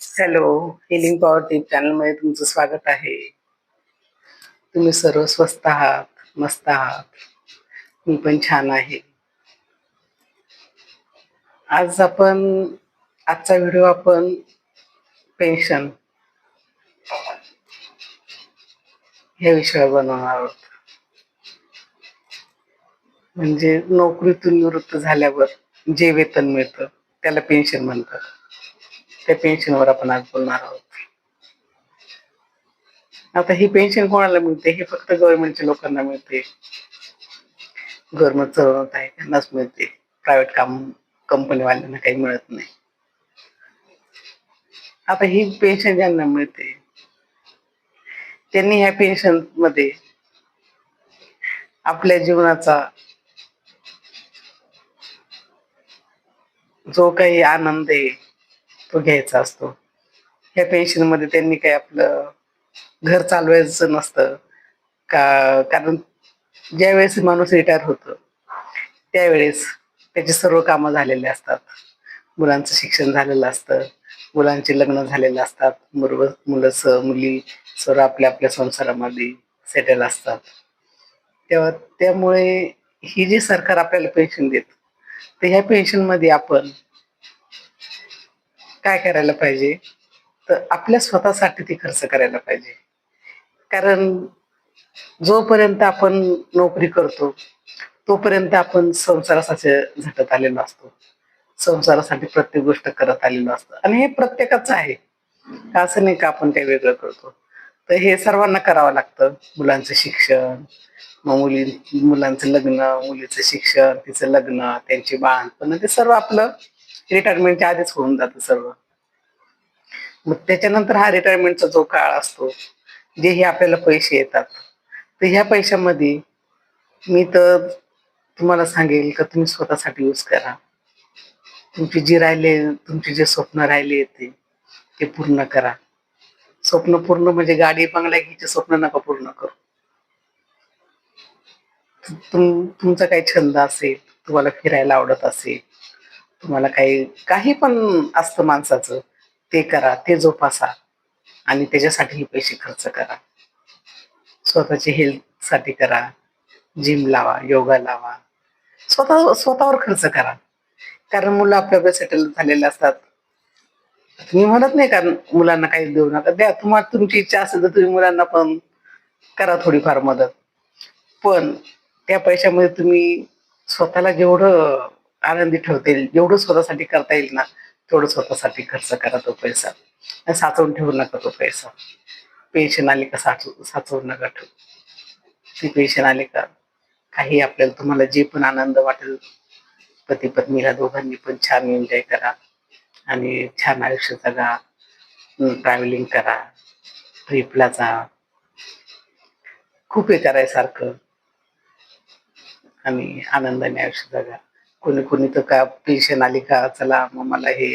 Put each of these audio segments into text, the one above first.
Hello healing power टीप चॅनलमध्ये तुमचं स्वागत आहे. तुम्ही सर्व स्वस्त आहात मस्त आहात. मी पण छान आहे. आज आपण आजचा व्हिडिओ आपण पेन्शन या विषयावर बनवणार आहोत. म्हणजे नोकरीतून निवृत्त झाल्यावर जे वेतन मिळतं त्याला पेन्शन म्हणतात. त्या पेन्शनवर आपण आज बोलणार आहोत. आता ही पेन्शन कोणाला मिळते? हे फक्त गव्हर्नमेंटच्या लोकांना मिळते. गव्हर्नमेंट चळवत आहे त्यांनाच मिळते. प्रायव्हेट काम कंपनीवाल्यांना काही मिळत नाही. आता ही पेन्शन ज्यांना मिळते त्यांनी ह्या पेन्शनमध्ये आपल्या जीवनाचा जो काही आनंद आहे तो घ्यायचा असतो. ह्या पेन्शनमध्ये त्यांनी काही आपलं घर चालवायचं नसतं. का कारण ज्या वेळेस माणूस रिटायर होतो त्यावेळेस त्याची सर्व कामं झालेली असतात. मुलांचं शिक्षण झालेलं असतं. मुलांचे लग्न झालेले असतात. मुलं मुलं स मुली सर्व आपल्या आपल्या संसारामध्ये सेटल असतात. तेव्हा त्यामुळे ही जी सरकार आपल्याला पेन्शन देत तर ह्या पेन्शनमध्ये आपण काय करायला पाहिजे? तर आपल्या स्वतःसाठी ती खर्च करायला पाहिजे. कारण जोपर्यंत आपण नोकरी करतो तोपर्यंत आपण संसारासाठी झटत आलेलो असतो. संसारासाठी प्रत्येक गोष्ट करत आलेलो असतो. आणि हे प्रत्येकाचं आहे. का असं नाही का आपण काही वेगळं करतो? तर हे सर्वांना करावं लागतं. मुलांचं शिक्षण मग मुली मुलांचं लग्न मुलीचं शिक्षण तिचं लग्न त्यांची बाळणपण ते सर्व आपलं रिटायरमेंटच्या आधीच होऊन जातं सर्व. मग त्याच्यानंतर हा रिटायरमेंटचा जो काळ असतो जे हे आपल्याला पैसे येतात तर ह्या पैशामध्ये मी तर तुम्हाला सांगेल का तुम्ही स्वतःसाठी यूज करा. तुमची जी राहिले तुमचे जे स्वप्न राहिले ते ते पूर्ण करा. स्वप्न पूर्ण म्हणजे गाडी बंगला घ्यायचे स्वप्न नका पूर्ण करू. तुम तुमचा काही छंद असेल तुम्हाला फिरायला आवडत असेल तुम्हाला काही काही पण असतं माणसाचं ते करा ते जोपासा आणि त्याच्यासाठीही पैसे खर्च करा. स्वतःची हेल्थसाठी करा जिम लावा योगा लावा. स्वतः स्वतःवर खर्च करा. कारण मुलं आपल्याकडे सेटल झालेले असतात. मी म्हणत नाही कारण मुलांना काही देऊ नका द्या. तुम्हाला तुमची इच्छा असेल तर तुम्ही मुलांना पण करा थोडीफार मदत. पण त्या पैशामध्ये तुम्ही स्वतःला जेवढं आनंदी ठेवता येईल. जेवढं स्वतःसाठी करता येईल ना तेवढं स्वतःसाठी खर्च करा तो पैसा. आणि साचवून ठेवू नका तो पैसा. पेन्शन आली का साचू साचवून नका ठेवू. ती पेन्शन आली का काही आपल्याला तुम्हाला जे पण आनंद वाटेल पती पत्नीला दोघांनी पण छान एन्जॉय करा. आणि छान आयुष्य जगा. ट्रॅव्हलिंग करा. ट्रिपला जा. खूप हे करायसारखं आणि आनंदाने आयुष्य जगा. कोणी कोणी तर का पेन्शन आली का? चला मग मला हे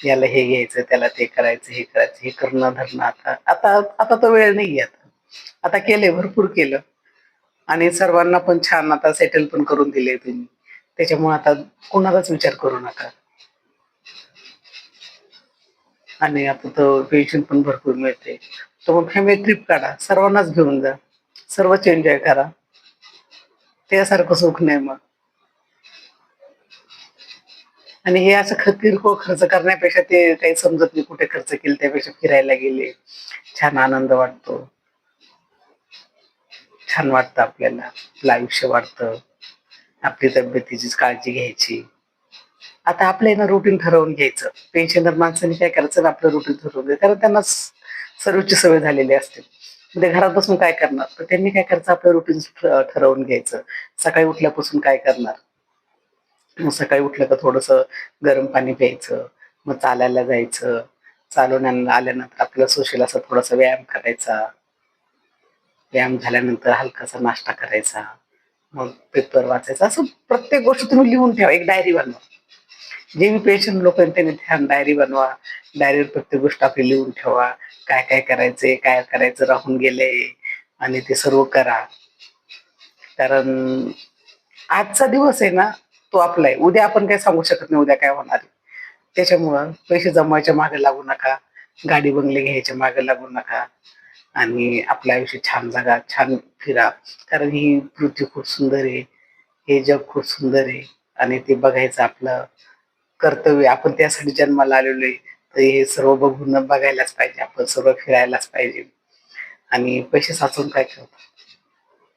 याला हे घ्यायचं त्याला ते करायचं हे करायचं हे करणं धरणं आता आता आता तो वेळ नाही आता. आता केले भरपूर केलं. आणि सर्वांना पण छान आता सेटल पण करून दिले तुम्ही त्याच्यामुळे आता कोणालाच विचार करू नका. आणि आता तर पेन्शन पण भरपूर मिळते तर मग फॅमिली ट्रिप काढा. सर्वांनाच घेऊन जा. सर्वच एन्जॉय करा. त्यासारखं सुख नाही मग. आणि हे असं ख- किरकोळ खर्च करण्यापेक्षा ते काही समजत नाही कुठे खर्च केले त्यापेक्षा फिरायला गेले. छान आनंद वाटतो. छान वाटतं आपल्याला. आपलं आयुष्य वाटतं. आपली तब्येतीची काळजी घ्यायची. आता आपल्या ना रुटीन ठरवून घ्यायचं. पेन्शनर माणसाने काय करायचं? आपलं रुटीन ठरवून घ्यायचं कारण त्यांना सर्वोच्च सवय झालेली असते. म्हणजे घरात बसून काय करणार? तर त्यांनी काय करायचं? आपलं रुटीन ठरवून घ्यायचं. सकाळी उठल्यापासून काय करणार? मग सकाळी उठलं का थोडस गरम पाणी प्यायचं मग चालायला जायचं. चालून आल्यानंतर आपल्याला सोशल असा थोडासा व्यायाम करायचा. व्यायाम झाल्यानंतर हलकासा नाश्ता करायचा. मग पेपर वाचायचा. असं प्रत्येक गोष्ट तुम्ही लिहून ठेवा एक डायरी बनवा. जे मी पेशंट लोक त्यांनी ध्यान डायरी बनवा. डायरीवर प्रत्येक गोष्ट आपली लिहून ठेवा. काय काय करायचंय काय करायचं राहून गेले आणि ते सर्व करा. कारण आजचा दिवस आहे ना तो आपला आहे उद्या आपण काय सांगू शकत नाही उद्या काय होणार त्याच्यामुळं पैसे जमवायच्या मागे लागू नका. गाडी बंगले घ्यायच्या मागे लागू नका. आणि आपलं आयुष्य छान जगा छान फिरा. कारण ही पृथ्वी खूप सुंदर आहे. हे जग खूप सुंदर आहे. आणि ते बघायचं आपलं कर्तव्य. आपण त्यासाठी जन्माला आलेलो आहे. तर हे सर्व बघून बघायलाच पाहिजे. आपण सर्व फिरायलाच पाहिजे. आणि पैसे साचवून काय करतो?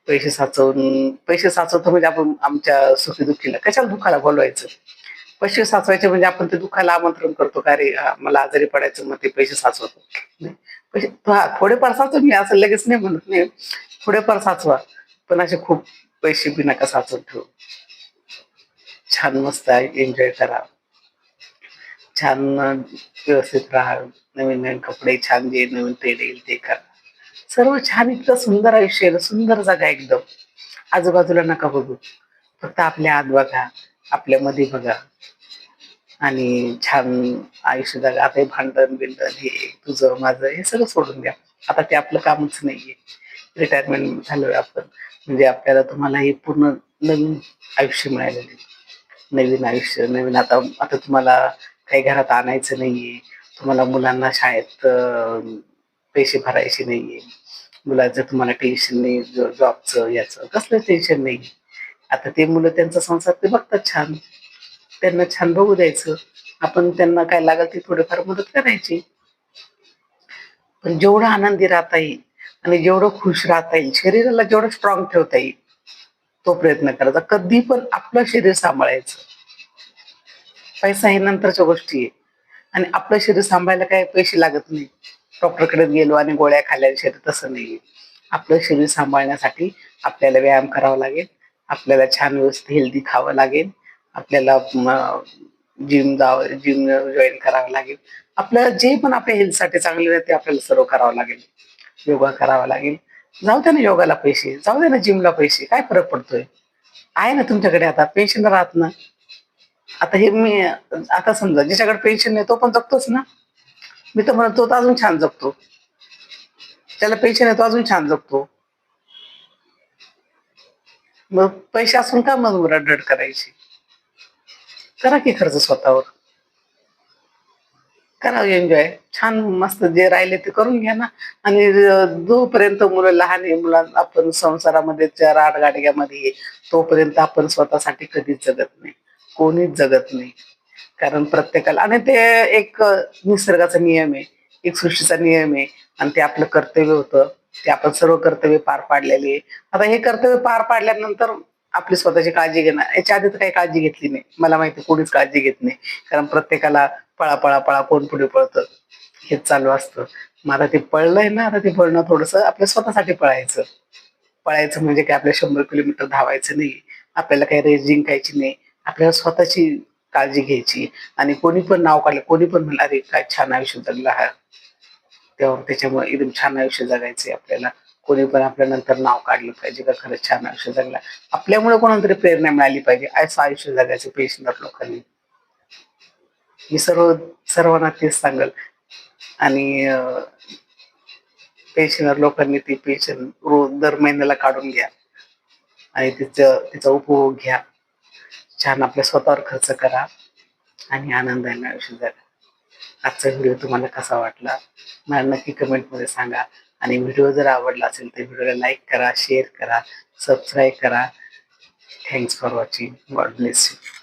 पैसे साचवून पैसे साचवतो म्हणजे आपण आमच्या सुखी दुःखीला. कशाला दुःखाला बोलवायचं? पैसे साचवायचे म्हणजे आपण ते दुःखाला आमंत्रण करतो का रे मला आजारी पडायचं मग ते पैसे साचवतो. पैसे हा थोडेफार साचव मी असं लगेच नाही म्हणत नाही. थोडेफार साचवा पण असे खूप पैसे बी नका साचवून ठेवू. छान मस्त एन्जॉय करा. छान व्यवस्थित राहा नवीन नवीन कपडे छान जे नवीन ट्रेड येईल ते करा. सर्व छान इतकं सुंदर आयुष्य आहे सुंदर जागा एकदम. आजूबाजूला नका बघू. फक्त आपल्या आत बघा आपल्या मध्ये बघा. आणि छान आयुष्य जगा आता हे भांडण बिंडण हे तुझं माझं हे सगळं सोडून द्या. आता ते आपलं कामच नाहीये. रिटायरमेंट झालोय आपण. म्हणजे आपल्याला तुम्हाला हे पूर्ण नवीन आयुष्य मिळालेलं आहे. नवीन आयुष्य नवीन आता आता तुम्हाला काही घरात आणायचं नाहीये. तुम्हाला मुलांना शाळेत पैसे भरायचे नाहीये. मुलाचं तुम्हाला टेन्शन नाही जॉबचं याचं कसलं टेन्शन नाही. आता ते मुलं त्यांचा संसार ते बघतात छान. त्यांना छान बघू द्यायचं. आपण त्यांना काय लागेल ते थोडीफार मदत करायची. पण जेवढं आनंदी राहता येईल आणि जेवढं खुश राहता येईल शरीराला जेवढं स्ट्रॉंग ठेवता येईल तो प्रयत्न करायचा. कधी पण आपलं शरीर सांभाळायचं. पैसा हे नंतरच्या गोष्टी आहे. आणि आपलं शरीर सांभाळायला काही पैसे लागत नाही. डॉक्टरकडे गेलो आणि गोळ्या खाल्ल्या शरीर तसं नाही आपलं शरीर सांभाळण्यासाठी आपल्याला व्यायाम करावा लागेल. आपल्याला छान व्यवस्थित हेल्दी खावं लागेल. आपल्याला जिम जावं जिम जॉईन करावं लागेल. आपल्याला जे पण आपल्या हेल्थसाठी चांगले आहे ते आपल्याला सर्व करावं लागेल. योगा करावा लागेल. जाऊ दे ना योगाला पैसे. जाऊ दे ना जिमला पैसे. काय फरक पडतोय? आहे ना तुमच्याकडे आता? पेन्शन राहत ना? आता हे मी आता समजा ज्याच्याकडे पेन्शन नाही तो पण जगतोच ना. मी तर म्हणतो तो अजून छान जगतो. त्याला पेन्शन आहे तो अजून छान जगतो. मग पैसे असून का मग रडरड करायची? करा की खर्च स्वतःवर. करा एन्जॉय छान मस्त जे राहिले ते करून घ्या ना. आणि जोपर्यंत मुलं लहान आहे मुला आपण संसारामध्ये चार आठ गाडग्यामध्ये तोपर्यंत आपण स्वतःसाठी कधीच जगत नाही. कोणीच जगत नाही. कारण प्रत्येकाला आणि ते एक निसर्गाचा नियम आहे. एक सृष्टीचा नियम आहे. आणि ते आपलं कर्तव्य होतं. ते आपण सर्व कर्तव्य पार पाडलेले आता हे कर्तव्य पार पाडल्यानंतर आपली स्वतःची काळजी घेणार. याच्या आधी तर काही काळजी घेतली नाही. मला माहिती कोणीच काळजी घेत नाही. कारण प्रत्येकाला पळा पळा पळा कोण पुढे पळतं. हेच चालू असतं. मग आता ते पळलंय ना आता ते पळणं थोडस आपल्या स्वतःसाठी पळायचं. पळायचं म्हणजे काय आपल्या शंभर किलोमीटर धावायचं नाही. आपल्याला काही रेस जिंकायची नाही. आपल्याला स्वतःची काळजी घ्यायची. आणि कोणी पण नाव काढलं कोणी पण म्हणलं अरे काय छान आयुष्य जगला हा. तेव्हा त्याच्यामुळे एकदम छान आयुष्य जगायचंय आपल्याला. कोणी पण आपल्या नंतर नाव काढलं पाहिजे का खरंच छान आयुष्य जगला. आपल्यामुळे कोणाला तरी प्रेरणा मिळाली पाहिजे. असं आयुष्य जगायचं पेशनर लोकांनी. मी सर्व सर्वांना तेच सांगल. आणि पेन्शनर लोकांनी ती पेन्शन रोज दर महिन्याला काढून घ्या. आणि तिचं तिचा उपभोग घ्या. छान आपल्या स्वतःवर खर्च करा आणि आनंदाने आयुष्य जगा. आजचा व्हिडिओ तुम्हाला कसा वाटला? मला नक्की कमेंटमध्ये सांगा. आणि व्हिडिओ जर आवडला असेल तर व्हिडिओला लाईक करा शेअर करा सबस्क्राईब करा. Thanks for watching God bless you